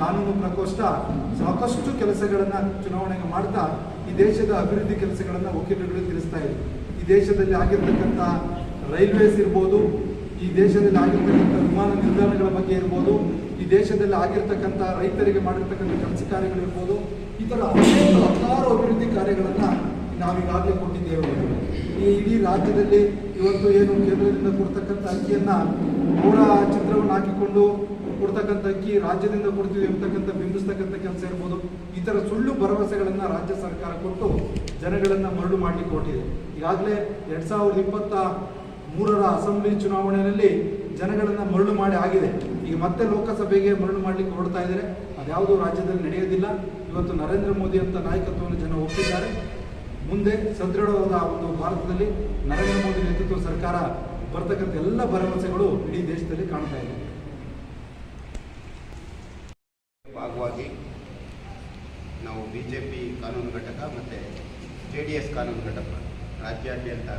ಕಾನೂನು ಪ್ರಕೋಷ್ಠ ಸಾಕಷ್ಟು ಕೆಲಸಗಳನ್ನು ಚುನಾವಣೆಗೆ ಮಾಡ್ತಾ ಈ ದೇಶದ ಅಭಿವೃದ್ಧಿ ಕೆಲಸಗಳನ್ನು ವಕೀಲರುಗಳು ತಿಳಿಸ್ತಾ ಇದೆ. ಈ ದೇಶದಲ್ಲಿ ಆಗಿರ್ತಕ್ಕಂಥ ರೈಲ್ವೇಸ್ ಇರ್ಬೋದು, ಈ ದೇಶದಲ್ಲಿ ಆಗಿರ್ತಕ್ಕಂಥ ವಿಮಾನ ನಿಲ್ದಾಣಗಳ ಬಗ್ಗೆ ಇರ್ಬೋದು, ಈ ದೇಶದಲ್ಲಿ ಆಗಿರ್ತಕ್ಕಂಥ ರೈತರಿಗೆ ಮಾಡಿರ್ತಕ್ಕಂಥ ಕೆಲಸ ಕಾರ್ಯಗಳಿರ್ಬೋದು ಈ ಥರ ಅನೇಕ ಹತ್ತಾರು ಅಭಿವೃದ್ಧಿ ಕಾರ್ಯಗಳನ್ನು ನಾವೀಗಾಗಲೇ ಕೊಟ್ಟಿದ್ದೇವೆ. ಈ ಇಡೀ ರಾಜ್ಯದಲ್ಲಿ ಇವತ್ತು ಏನು ಕೇಂದ್ರದಿಂದ ಕೊಡ್ತಕ್ಕಂಥ ಅಕ್ಕಿಯನ್ನು ಮೂಲ ಚಿತ್ರವನ್ನು ಹಾಕಿಕೊಂಡು ಕೊಡ್ತಕ್ಕಂಥ ಅಕ್ಕಿ ರಾಜ್ಯದಿಂದ ಕೊಡ್ತೀವಿ ಅಂತಕ್ಕಂಥ ಬಿಂಬಿಸ್ತಕ್ಕಂಥ ಕೆಲಸ ಇರ್ಬೋದು. ಈ ಥರ ಸುಳ್ಳು ಭರವಸೆಗಳನ್ನು ರಾಜ್ಯ ಸರ್ಕಾರ ಕೊಟ್ಟು ಜನಗಳನ್ನು ಮರಳು ಮಾಡಲಿಕ್ಕೆ ಕೊಟ್ಟಿದೆ ಈಗಾಗಲೇ ಎರಡು ಸಾವಿರದ ಇಪ್ಪತ್ತ ಮೂರರ ಅಸೆಂಬ್ಲಿ ಚುನಾವಣೆಯಲ್ಲಿ ಜನಗಳನ್ನು ಮರಳು ಮಾಡಿ ಆಗಿದೆ. ಈಗ ಮತ್ತೆ ಲೋಕಸಭೆಗೆ ಮರಳು ಮಾಡಲಿಕ್ಕೆ ಹೊರಡ್ತಾ ಇದ್ದಾರೆ. ಅದ್ಯಾವುದೂ ರಾಜ್ಯದಲ್ಲಿ ನಡೆಯೋದಿಲ್ಲ. ಇವತ್ತು ನರೇಂದ್ರ ಮೋದಿ ಅಂತ ನಾಯಕತ್ವವನ್ನು ಜನ ಒಪ್ಪಿದ್ದಾರೆ. ಮುಂದೆ ಸದೃಢವಾದ ಒಂದು ಭಾರತದಲ್ಲಿ ನರೇಂದ್ರ ಮೋದಿ ನೇತೃತ್ವ ಸರ್ಕಾರ ಬರ್ತಕ್ಕಂಥ ಎಲ್ಲ ಭರವಸೆಗಳು ಇಡೀ ದೇಶದಲ್ಲಿ ಕಾಣ್ತಾ ಇದೆ ಭಾಗವಾಗಿ ನಾವು ಬಿ ಜೆ ಪಿ ಕಾನೂನು ಘಟಕ ಮತ್ತು ಜೆ ಡಿ ಎಸ್ ಕಾನೂನು ಘಟಕ. ರಾಜ್ಯಾದ್ಯಂತ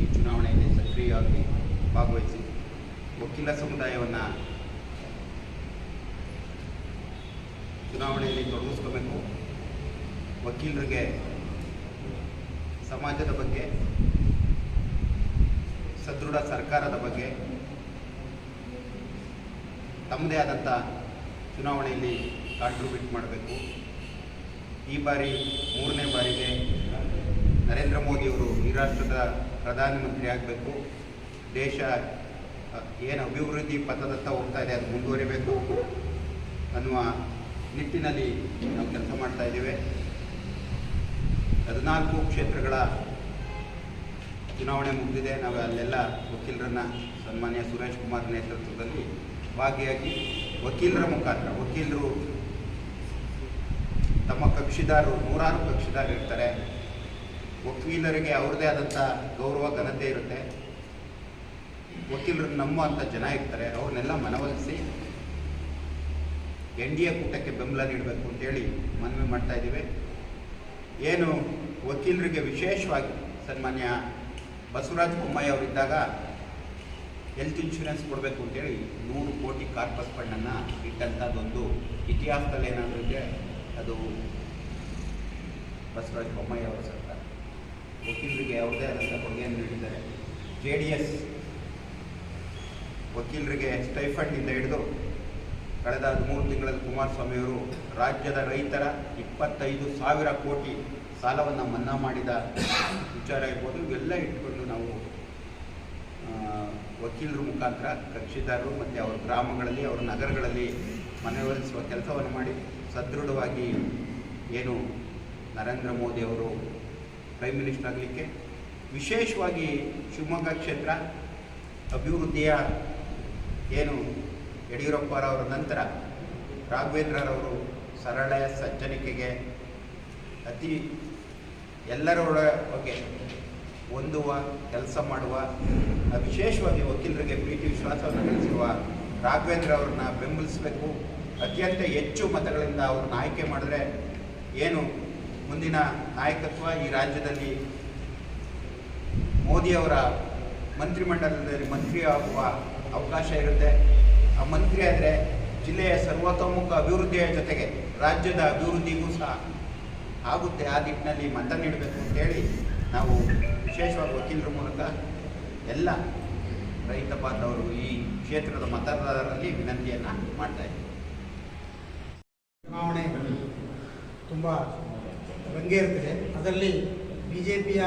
ಈ ಚುನಾವಣೆಯಲ್ಲಿ ಸಕ್ರಿಯವಾಗಿ ಭಾಗವಹಿಸಿ ವಕೀಲ ಸಮುದಾಯವನ್ನು ಚುನಾವಣೆಯಲ್ಲಿ ತೊಡಗಿಸ್ಕೋಬೇಕು. ವಕೀಲರಿಗೆ ಸಮಾಜದ ಬಗ್ಗೆ, ಸದೃಢ ಸರ್ಕಾರದ ಬಗ್ಗೆ, ತಮ್ಮದೇ ಆದಂಥ ಚುನಾವಣೆಯಲ್ಲಿ ಕಾಂಟ್ರಿಬ್ಯೂಟ್ ಮಾಡಬೇಕು. ಈ ಬಾರಿ ಮೂರನೇ ಬಾರಿಗೆ ನರೇಂದ್ರ ಮೋದಿಯವರು ಈ ರಾಷ್ಟ್ರದ ಪ್ರಧಾನಮಂತ್ರಿ ಆಗಬೇಕು. ದೇಶ ಏನು ಅಭಿವೃದ್ಧಿ ಪಥದತ್ತ ಹೋಗ್ತಾ ಇದೆ ಅದು ಮುಂದುವರಿಬೇಕು ಅನ್ನುವ ನಿಟ್ಟಿನಲ್ಲಿ ನಾವು ಕೆಲಸ ಮಾಡ್ತಾ ಇದ್ದೇವೆ. ಹದಿನಾಲ್ಕು ಕ್ಷೇತ್ರಗಳ ಚುನಾವಣೆ ಮುಗಿದಿದೆ. ನಾವು ಅಲ್ಲೆಲ್ಲ ವಕೀಲರನ್ನ ಸನ್ಮಾನ್ಯ ಸುರೇಶ್ ಕುಮಾರ್ ನೇತೃತ್ವದಲ್ಲಿ ಭಾಗಿಯಾಗಿ ವಕೀಲರ ಮುಖಾಂತರ, ವಕೀಲರು ತಮ್ಮ ಕಕ್ಷಿದಾರರು ನೂರಾರು ಕಕ್ಷಿದಾರರು ಇರ್ತಾರೆ. ವಕೀಲರಿಗೆ ಅವ್ರದ್ದೇ ಆದಂಥ ಗೌರವ, ಘನತೆ ಇರುತ್ತೆ. ವಕೀಲರನ್ನು ನಂಬುವಂಥ ಜನ ಇರ್ತಾರೆ, ಅವ್ರನ್ನೆಲ್ಲ ಮನವೊಲಿಸಿ ಎನ್ ಡಿ ಎ ಕೂಟಕ್ಕೆ ಬೆಂಬಲ ನೀಡಬೇಕು ಅಂತೇಳಿ ಮನವಿ ಮಾಡ್ತಾ ಇದ್ದೀವಿ. ಏನು ವಕೀಲರಿಗೆ ವಿಶೇಷವಾಗಿ ಸನ್ಮಾನ್ಯ ಬಸವರಾಜ ಬೊಮ್ಮಾಯಿ ಅವರಿದ್ದಾಗ ಹೆಲ್ತ್ ಇನ್ಶೂರೆನ್ಸ್ ಕೊಡಬೇಕು ಅಂತೇಳಿ ನೂರು ಕೋಟಿ ಕಾರ್ಪಸ್ ಫಂಡನ್ನು ಇಟ್ಟಂಥದ್ದೊಂದು ಇತಿಹಾಸದಲ್ಲಿ ಏನಾದರೂ ಇದೆ ಅದು ಬಸವರಾಜ ಬೊಮ್ಮಾಯಿ ಅವರು ಸರ್ಕಾರ ವಕೀಲರಿಗೆ ಯಾವುದೇ ಆದಂಥ ಕೊಡುಗೆಯನ್ನು ನೀಡಿದ್ದಾರೆ. ಜೆ ಡಿ ಎಸ್ ವಕೀಲರಿಗೆ ಸ್ಟೈಫಂಡಿಂದ ಹಿಡಿದು ಕಳೆದ ಹದಿಮೂರು ತಿಂಗಳಲ್ಲಿ ಕುಮಾರಸ್ವಾಮಿಯವರು ರಾಜ್ಯದ ರೈತರ ಇಪ್ಪತ್ತೈದು ಸಾವಿರ ಕೋಟಿ ಸಾಲವನ್ನು ಮನ್ನಾ ಮಾಡಿದ ವಿಚಾರ ಇರ್ಬೋದು. ಇವೆಲ್ಲ ಇಟ್ಕೊಂಡು ನಾವು ವಕೀಲರ ಮುಖಾಂತರ ಕಕ್ಷಿದಾರರು ಮತ್ತು ಅವರ ಗ್ರಾಮಗಳಲ್ಲಿ, ಅವರ ನಗರಗಳಲ್ಲಿ ಮನವೊಲಿಸುವ ಕೆಲಸವನ್ನು ಮಾಡಿ ಸದೃಢವಾಗಿ ಏನು ನರೇಂದ್ರ ಮೋದಿ ಅವರು ಪ್ರೈಮ್ ಮಿನಿಸ್ಟರ್ ಆಗಲಿಕ್ಕೆ ವಿಶೇಷವಾಗಿ ಶಿವಮೊಗ್ಗ ಕ್ಷೇತ್ರ ಅಭಿವೃದ್ಧಿಯ ಏನು ಯಡಿಯೂರಪ್ಪರವರ ನಂತರ ರಾಘವೇಂದ್ರರವರು ಸರಳ ಸಜ್ಜನಿಕೆಗೆ ಅತಿ ಎಲ್ಲರೊಳ ಬಗ್ಗೆ ಹೊಂದುವ ಕೆಲಸ ಮಾಡುವ ವಿಶೇಷವಾಗಿ ವಕೀಲರಿಗೆ ಪ್ರೀತಿ ವಿಶ್ವಾಸವನ್ನು ಗಳಿಸಿರುವ ರಾಘವೇಂದ್ರ ಅವ್ರನ್ನ ಬೆಂಬಲಿಸಬೇಕು. ಅತ್ಯಂತ ಹೆಚ್ಚು ಮತಗಳಿಂದ ಅವ್ರನ್ನ ಆಯ್ಕೆ ಮಾಡಿದ್ರೆ ಏನು ಮುಂದಿನ ನಾಯಕತ್ವ ಈ ರಾಜ್ಯದಲ್ಲಿ ಮೋದಿಯವರ ಮಂತ್ರಿಮಂಡಲದಲ್ಲಿ ಮಂತ್ರಿ ಆಗುವ ಅವಕಾಶ ಇರುತ್ತೆ. ಆ ಮಂತ್ರಿ ಆದರೆ ಜಿಲ್ಲೆಯ ಸರ್ವತೋಮುಖ ಅಭಿವೃದ್ಧಿಯ ಜೊತೆಗೆ ರಾಜ್ಯದ ಅಭಿವೃದ್ಧಿಗೂ ಸಹ ಆಗುತ್ತೆ. ಆ ನಿಟ್ಟಿನಲ್ಲಿ ಮತ ನೀಡಬೇಕು ಅಂತೇಳಿ ನಾವು ವಿಶೇಷವಾಗಿ ವಕೀಲರ ಮೂಲಕ ಎಲ್ಲ ರೈತ ಬಾಂಧವರು ಈ ಕ್ಷೇತ್ರದ ಮತದಾರರಲ್ಲಿ ವಿನಂತಿಯನ್ನು ಮಾಡ್ತಾ ಇದ್ದೀವಿ. ಚುನಾವಣೆ ತುಂಬ ರಂಗೇರುತ್ತಿದೆ ಅದರಲ್ಲಿ ಬಿ ಜೆ ಪಿಯ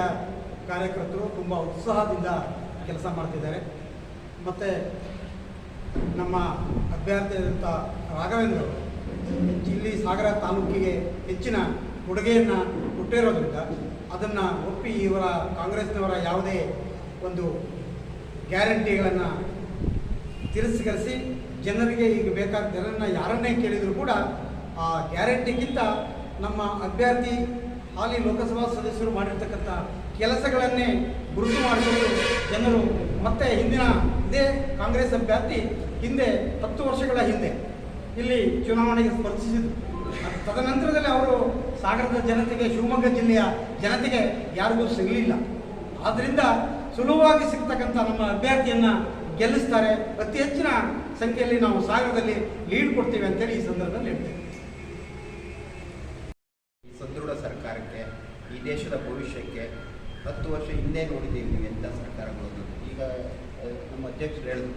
ಕಾರ್ಯಕರ್ತರು ತುಂಬ ಉತ್ಸಾಹದಿಂದ ಕೆಲಸ ಮಾಡ್ತಿದ್ದಾರೆ. ಮತ್ತು ನಮ್ಮ ಅಭ್ಯರ್ಥಿಯಾದಂಥ ರಾಘವೇಂದ್ರ ಅವರು ಸಾಗರ ತಾಲೂಕಿಗೆ ಹೆಚ್ಚಿನ ಕೊಡುಗೆಯನ್ನು ಕೊಟ್ಟಿರೋದ್ರಿಂದ ಅದನ್ನು ಒಪ್ಪಿ ಇವರ ಕಾಂಗ್ರೆಸ್ನವರ ಯಾವುದೇ ಒಂದು ಗ್ಯಾರಂಟಿಗಳನ್ನು ತಿರಸ್ಕರಿಸಿ ಜನರಿಗೆ ಈಗ ಬೇಕಾದ ಜನರನ್ನು ಯಾರನ್ನೇ ಕೇಳಿದರೂ ಕೂಡ ಆ ಗ್ಯಾರಂಟಿಗಿಂತ ನಮ್ಮ ಅಭ್ಯರ್ಥಿ ಹಾಲಿ ಲೋಕಸಭಾ ಸದಸ್ಯರು ಮಾಡಿರ್ತಕ್ಕಂಥ ಕೆಲಸಗಳನ್ನೇ ಗುರುತು ಮಾಡಿಕೊಂಡು ಜನರು ಮತ್ತೆ ಹಿಂದಿನ ಇದೇ ಕಾಂಗ್ರೆಸ್ ಅಭ್ಯರ್ಥಿ ಹಿಂದೆ ಹತ್ತು ವರ್ಷಗಳ ಹಿಂದೆ ಇಲ್ಲಿ ಚುನಾವಣೆಗೆ ಸ್ಪರ್ಧಿಸಿದ್ರು. ತದನಂತರದಲ್ಲಿ ಅವರು ಸಾಗರದ ಜನತೆಗೆ, ಶಿವಮೊಗ್ಗ ಜಿಲ್ಲೆಯ ಜನತೆಗೆ ಯಾರಿಗೂ ಸಿಗಲಿಲ್ಲ. ಆದ್ದರಿಂದ ಸುಲಭವಾಗಿ ಸಿಗ್ತಕ್ಕಂಥ ನಮ್ಮ ಅಭ್ಯರ್ಥಿಯನ್ನು ಗೆಲ್ಲಿಸ್ತಾರೆ. ಅತಿ ಹೆಚ್ಚಿನ ಸಂಖ್ಯೆಯಲ್ಲಿ ನಾವು ಸಾಗರದಲ್ಲಿ ಲೀಡ್ ಕೊಡ್ತೀವಿ ಅಂತೇಳಿ ಈ ಸಂದರ್ಭದಲ್ಲಿ ಹೇಳ್ತೇವೆ ಈ ಸದೃಢ ಸರ್ಕಾರಕ್ಕೆ ಈ ದೇಶದ ಭವಿಷ್ಯಕ್ಕೆ ಹತ್ತು ವರ್ಷ ಹಿಂದೆ ನೋಡಿದ್ದೀವಿ ನೀವು ಎಂಥ ಸರ್ಕಾರಗಳು. ಈಗ ನಮ್ಮ ಅಧ್ಯಕ್ಷರು ಹೇಳಿದ್ರು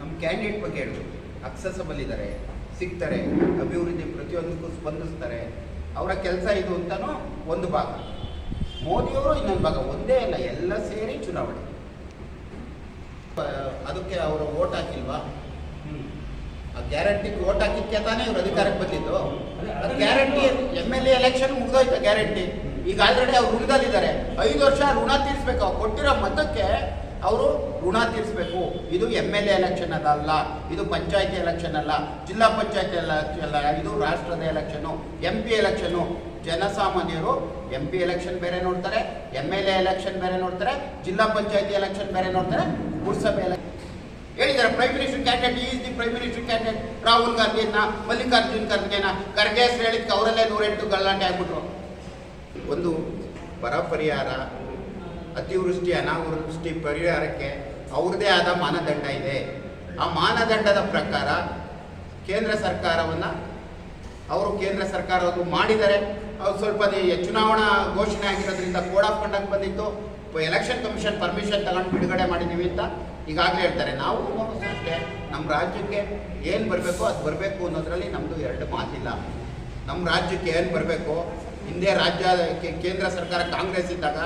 ನಮ್ಮ ಕ್ಯಾಂಡಿಡೇಟ್ ಬಗ್ಗೆ ಹೇಳಿದ್ರು ಅಕ್ಸೆಸಬಲ್ ಇದ್ದಾರೆ ಸಿಗ್ತಾರೆ ಅಭಿವೃದ್ಧಿ ಪ್ರತಿಯೊಂದಕ್ಕೂ ಸ್ಪಂದಿಸ್ತಾರೆ. ಅವರ ಕೆಲಸ ಇದು ಅಂತಲೂ ಒಂದು ಭಾಗ. ಮೋದಿಯವರು ಇನ್ನೊಂದು ಭಾಗ. ಒಂದೇ ಅಲ್ಲ ಎಲ್ಲ ಸೇರಿ ಚುನಾವಣೆ. ಅದಕ್ಕೆ ಅವರು ಓಟ್ ಹಾಕಿಲ್ವಾ? ಆ ಗ್ಯಾರಂಟಿಗೆ ಓಟ್ ಹಾಕಿದ್ಕೆ ತಾನೇ ಇವ್ರು ಅಧಿಕಾರಕ್ಕೆ ಬಂದಿದ್ದು. ಅದು guarantee M L A election ಮುಗಿದೋಯ್ತು ಗ್ಯಾರಂಟಿ ಈಗ ಆಲ್ರೆಡಿ ಅವ್ರು ಋಣದಲ್ಲಿದ್ದಾರೆ. ಐದು ವರ್ಷ ಋಣ ತೀರಿಸ್ಬೇಕು. ಅವ್ರು ಕೊಟ್ಟಿರೋ ಮತಕ್ಕೆ ಅವರು ಋಣ ತೀರಿಸ್ಬೇಕು. ಇದು ಎಂ ಎಲ್ ಎ ಎಲೆಕ್ಷನ್ ಅದಲ್ಲ. ಇದು ಪಂಚಾಯತಿ ಎಲೆಕ್ಷನ್ ಅಲ್ಲ. ಜಿಲ್ಲಾ ಪಂಚಾಯತಿ ಎಲೆಕ್ಷನ್ ಅಲ್ಲ. ಇದು ರಾಷ್ಟ್ರದ ಎಲೆಕ್ಷನು ಎಂ ಪಿ ಎಲೆಕ್ಷನು ಜನಸಾಮಾನ್ಯರು ಎಂ ಪಿ ಎಲೆಕ್ಷನ್ ಬೇರೆ ನೋಡ್ತಾರೆ. ಎಂ ಎಲ್ ಎ ಎಲೆಕ್ಷನ್ ಬೇರೆ ನೋಡ್ತಾರೆ. ಜಿಲ್ಲಾ ಪಂಚಾಯತಿ ಎಲೆಕ್ಷನ್ ಬೇರೆ ನೋಡ್ತಾರೆ. ಪುರಸಭೆ ಎಲೆಕ್ಷನ್ ಹೇಳಿದ್ದಾರೆ. Prime minister candidate is the prime minister candidate Rahul ಗಾಂಧಿಯನ್ನ, Mallikarjun ಖರ್ಗೆನ, ಖರ್ಗೆ ಹೇಳಿದ್ಕೆ ಅವರಲ್ಲೇ ನೂರೆಂಟು ಗಲಾಟೆ ಆಗ್ಬಿಟ್ರು. ಒಂದು ಬರ ಪರಿಹಾರ ಅತಿವೃಷ್ಟಿ, ಅನಾವೃಷ್ಟಿ ಪರಿಹಾರಕ್ಕೆ ಅವ್ರದ್ದೇ ಆದ ಮಾನದಂಡ ಇದೆ. ಆ ಮಾನದಂಡದ ಪ್ರಕಾರ ಕೇಂದ್ರ ಸರ್ಕಾರವನ್ನು ಅವರು ಕೇಂದ್ರ ಸರ್ಕಾರವನ್ನು ಮಾಡಿದರೆ ಅವ್ರು ಸ್ವಲ್ಪ ಚುನಾವಣಾ ಘೋಷಣೆ ಆಗಿರೋದ್ರಿಂದ ಕೋಡ್ ಆಫ್ ಕಂಡಕ್ಟ್ ಬಂದಿತ್ತು. ಎಲೆಕ್ಷನ್ ಕಮಿಷನ್ ಪರ್ಮಿಷನ್ ತಗೊಂಡು ಬಿಡುಗಡೆ ಮಾಡಿದ್ದೀವಿ ಅಂತ ಈಗಾಗಲೇ ಹೇಳ್ತಾರೆ. ನಾವು ಅಷ್ಟೇ. ನಮ್ಮ ರಾಜ್ಯಕ್ಕೆ ಏನು ಬರಬೇಕು ಅದು ಬರಬೇಕು ಅನ್ನೋದ್ರಲ್ಲಿ ನಮ್ಮದು ಎರಡು ಮಾತಿಲ್ಲ. ನಮ್ಮ ರಾಜ್ಯಕ್ಕೆ ಏನು ಬರಬೇಕು ಹಿಂದೆ ರಾಜ್ಯ ಕೇಂದ್ರ ಸರ್ಕಾರ ಕಾಂಗ್ರೆಸ್ ಇದ್ದಾಗ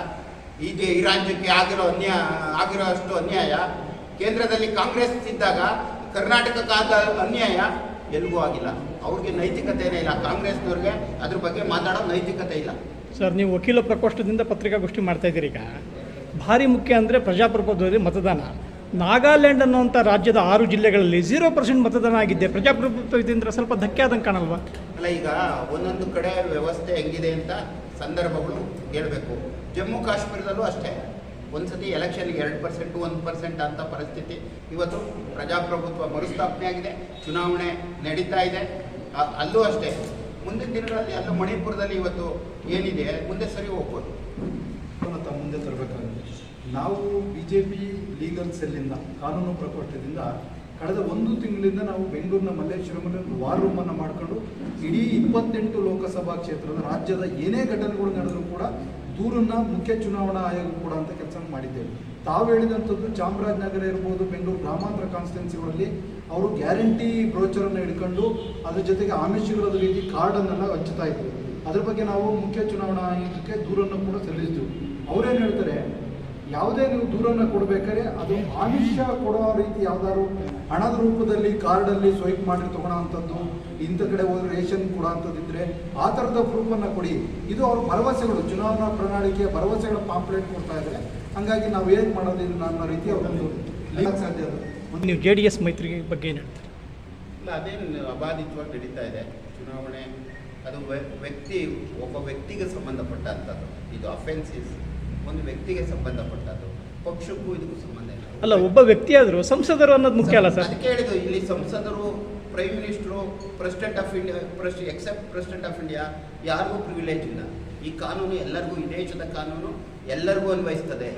ಈ ಈ ರಾಜ್ಯಕ್ಕೆ ಆಗಿರೋ ಅನ್ಯಾಯ ಆಗಿರೋ ಅಷ್ಟು ಅನ್ಯಾಯ, ಕೇಂದ್ರದಲ್ಲಿ ಕಾಂಗ್ರೆಸ್ ಇದ್ದಾಗ ಕರ್ನಾಟಕಕ್ಕಾದ ಅನ್ಯಾಯ ಎಲ್ಲಿಗೂ ಆಗಿಲ್ಲ. ಅವ್ರಿಗೆ ನೈತಿಕತೆನೇ ಇಲ್ಲ. ಕಾಂಗ್ರೆಸ್ನವ್ರಿಗೆ ಅದ್ರ ಬಗ್ಗೆ ಮಾತಾಡೋ ನೈತಿಕತೆ ಇಲ್ಲ. ಸರ್, ನೀವು ವಕೀಲ ಪ್ರಕೋಷ್ಠದಿಂದ ಪತ್ರಿಕಾಗೋಷ್ಠಿ ಮಾಡ್ತಾ ಇದ್ದೀರಿ ಈಗ. ಭಾರಿ ಮುಖ್ಯ ಅಂದರೆ ಪ್ರಜಾಪ್ರಭುತ್ವದಲ್ಲಿ ಮತದಾನ. ನಾಗಾಲ್ಯಾಂಡ್ ಅನ್ನುವಂಥ ರಾಜ್ಯದ ಆರು ಜಿಲ್ಲೆಗಳಲ್ಲಿ ಝೀರೋ ಪರ್ಸೆಂಟ್ ಮತದಾನ ಆಗಿದೆ. ಪ್ರಜಾಪ್ರಭುತ್ವ ಇದರಿಂದ ಸ್ವಲ್ಪ ಧಕ್ಕೆ ಆದಂಗೆ ಕಾಣಲ್ವಾ? ಅಲ್ಲ ಈಗ ಒಂದೊಂದು ಕಡೆ ವ್ಯವಸ್ಥೆ ಹೆಂಗಿದೆ ಅಂತ ಸಂದರ್ಭಗಳು ಹೇಳಬೇಕು. ಜಮ್ಮು ಕಾಶ್ಮೀರದಲ್ಲೂ ಅಷ್ಟೇ. ಒಂದ್ಸತಿ ಎಲೆಕ್ಷನ್ಗೆ ಎರಡು ಪರ್ಸೆಂಟ್ ಒಂದು ಪರ್ಸೆಂಟ್ ಅಂತ ಪರಿಸ್ಥಿತಿ. ಇವತ್ತು ಪ್ರಜಾಪ್ರಭುತ್ವ ಮರುಸ್ಥಾಪನೆ ಆಗಿದೆ. ಚುನಾವಣೆ ನಡೀತಾ ಇದೆ. ಅಲ್ಲೂ ಅಷ್ಟೇ. ಮುಂದಿನ ದಿನಗಳಲ್ಲಿ ಅಲ್ಲೂ ಮಣಿಪುರದಲ್ಲಿ ಇವತ್ತು ಏನಿದೆ? ಮುಂದೆ ಸರಿ ಹೋಗ್ಬೋದು. ಮುಂದೆ ತರಬೇಕಾಗುತ್ತೆ ನಾವು ಬಿ ಜೆ ಪಿ ಲೀಗಲ್ ಸೆಲ್ಲಿಂದ ಕಾನೂನು ಪ್ರಕೋಷ್ಠದಿಂದ ಕಳೆದ ಒಂದು ತಿಂಗಳಿಂದ ನಾವು ಬೆಂಗಳೂರಿನ ಮಲ್ಲೇಶ್ವರಮಲ್ಲಿ ವಾರ್ ರೂಮನ್ನು ಮಾಡಿಕೊಂಡು ಇಡೀ ಇಪ್ಪತ್ತೆಂಟು ಲೋಕಸಭಾ ಕ್ಷೇತ್ರದ ರಾಜ್ಯದ ಏನೇ ಘಟನೆಗಳು ನಡೆದರೂ ಕೂಡ ದೂರನ್ನ ಮುಖ್ಯ ಚುನಾವಣಾ ಆಯೋಗ ಕೂಡ ಅಂತ ಕೆಲಸ ಮಾಡಿದ್ದೇವೆ. ತಾವು ಹೇಳಿದಂಥದ್ದು ಚಾಮರಾಜನಗರ ಇರ್ಬೋದು, ಬೆಂಗಳೂರು ಗ್ರಾಮಾಂತರ ಕಾನ್ಸ್ಟಿಟ್ಯೂನ್ಸಿಗಳಲ್ಲಿ ಅವರು ಗ್ಯಾರಂಟಿ ಬ್ರೋಚರನ್ನು ಹಿಡ್ಕೊಂಡು ಅದ್ರ ಜೊತೆಗೆ ಆಮಿಷಗಳ ರೀತಿ ಕಾರ್ಡನ್ನೆಲ್ಲ ಹಚ್ಚುತ್ತಾ ಇದ್ರು. ಅದ್ರ ಬಗ್ಗೆ ನಾವು ಮುಖ್ಯ ಚುನಾವಣಾ ಆಯೋಗಕ್ಕೆ ದೂರನ್ನು ಕೂಡ ಸಲ್ಲಿಸಿದ್ವಿ. ಅವರೇನು ಹೇಳ್ತಾರೆ? ಯಾವುದೇ ನೀವು ದೂರನ್ನು ಕೊಡಬೇಕಾದ್ರೆ ಅದು ಆಮಿಷ ಕೊಡೋ ರೀತಿ ಯಾವ್ದಾದ್ರು ಹಣದ ರೂಪದಲ್ಲಿ ಕಾರ್ಡಲ್ಲಿ ಸ್ವೈಪ್ ಮಾಡಿ ತಗೊಳ್ಳೋವಂಥದ್ದು ಇಂಥ ಕಡೆ ಹೋದ್ರೆ ರೇಷನ್ ಕೊಡೋ ಅಂಥದ್ದಿದ್ರೆ ಆ ಥರದ ಪ್ರೂಫನ್ನು ಕೊಡಿ. ಇದು ಅವ್ರ ಭರವಸೆಗಳು ಚುನಾವಣಾ ಪ್ರಣಾಳಿಕೆಯ ಭರವಸೆಗಳ ಪಾಂಪ್ಲೆಟ್ ಕೊಡ್ತಾ ಇದ್ದಾರೆ. ಹಂಗಾಗಿ ನಾವು ಏನು ಮಾಡೋದು ಇದು ಅನ್ನೋ ರೀತಿ ಅವರೊಂದು ಲಿಂಕ್ ಸಾಧ್ಯ ಅದು ನೀವು ಜೆ ಡಿ ಎಸ್ ಮೈತ್ರಿ ಬಗ್ಗೆ ಏನು ಹೇಳ್ತೀರಿ? ಇಲ್ಲ ಅದೇನು ಅಬಾಧಿತವಾಗಿ ನಡೀತಾ ಇದೆ. ಚುನಾವಣೆ ಅದು ವ್ಯ- ವ್ಯಕ್ತಿ ಒಬ್ಬ ವ್ಯಕ್ತಿಗೆ ಸಂಬಂಧಪಟ್ಟಂಥದ್ದು. ಇದು ಅಫೆನ್ಸಿಸ್ ಒಂದು ವ್ಯಕ್ತಿಗೆ ಸಂಬಂಧಪಟ್ಟದ್ದು ಪಕ್ಷಕ್ಕೂ ಇದಕ್ಕೂ ಸಂಬಂಧ ಇಲ್ಲ. ಅಲ್ಲ ಒಬ್ಬ ವ್ಯಕ್ತಿ ಆದರೂ ಸಂಸದರು ಅನ್ನೋದು ಮುಖ್ಯ ಅಲ್ಲ ಸರ್? ಅದಕ್ಕೆ ಹೇಳಿದ್ದು ಇಲ್ಲಿ ಸಂಸದರು prime minister president of India press except president of India ಯಾರಿಗೂ ಪ್ರಿವಿಲೇಜ್ ಇಲ್ಲ. ಈ ಕಾನೂನು ಎಲ್ಲರಿಗೂ ಈ ದೇಶದ ಕಾನೂನು ಎಲ್ಲರಿಗೂ ಅನ್ವಯಿಸ್ತದೆ.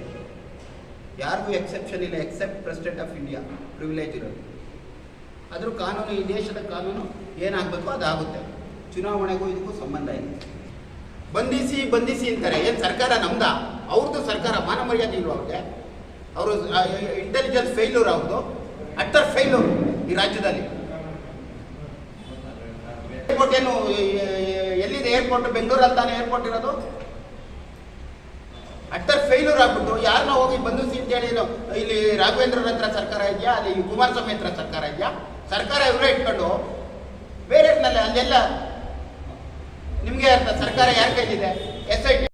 ಯಾರಿಗೂ ಎಕ್ಸೆಪ್ಷನ್ ಇಲ್ಲ except president of India privilege ಇರೋದು. ಆದರೂ ಕಾನೂನು ಈ ದೇಶದ ಕಾನೂನು ಏನಾಗಬೇಕು ಅದಾಗುತ್ತೆ. ಚುನಾವಣೆಗೂ ಇದಕ್ಕೂ ಸಂಬಂಧ ಇಲ್ಲ. ಬಂಧಿಸಿ ಬಂಧಿಸಿ ಅಂತಾರೆ. ಏನು ಸರ್ಕಾರ ನಮ್ದ? ಅವ್ರದ್ದು ಸರ್ಕಾರ ಮಾನ ಮರ್ಯಾದೆ ಇಲ್ವ ಅವ್ರಿಗೆ? ಅವರು ಇಂಟೆಲಿಜೆನ್ಸ್ ಫೇಲ್ಯೂರ್ ಅವ್ರದ್ದು ಅಟ್ಟರ್ ಫೇಲ್ಯೂರ್ ಈ ರಾಜ್ಯದಲ್ಲಿ. ಏರ್ಪೋರ್ಟ್ ಏನು ಎಲ್ಲಿದೆ ಏರ್ಪೋರ್ಟ್ ಬೆಂಗಳೂರು ಅಂತಾನೆ ಏರ್ಪೋರ್ಟ್ ಇರೋದು? ಅಟ್ಟರ್ ಫೇಲ್ಯೂರ್ ಆಗ್ಬಿಟ್ಟು ಯಾರನ್ನ ಹೋಗಿ ಬಂಧಿಸಿ ಅಂತೇಳಿ ಇಲ್ಲಿ ರಾಘವೇಂದ್ರರ ಹತ್ರ ಸರ್ಕಾರ ಇದೆಯಾ? ಅಲ್ಲಿ ಕುಮಾರಸ್ವಾಮಿ ಹತ್ರ ಸರ್ಕಾರ ಇದೆಯಾ? ಸರ್ಕಾರ ಇವರೇ ಇಟ್ಕೊಂಡು ಬೇರೆ ಅಲ್ಲೆಲ್ಲ ನಿಮಗೆ ಸರ್ಕಾರ ಯಾರ ಕೈಲಿದೆ? S I T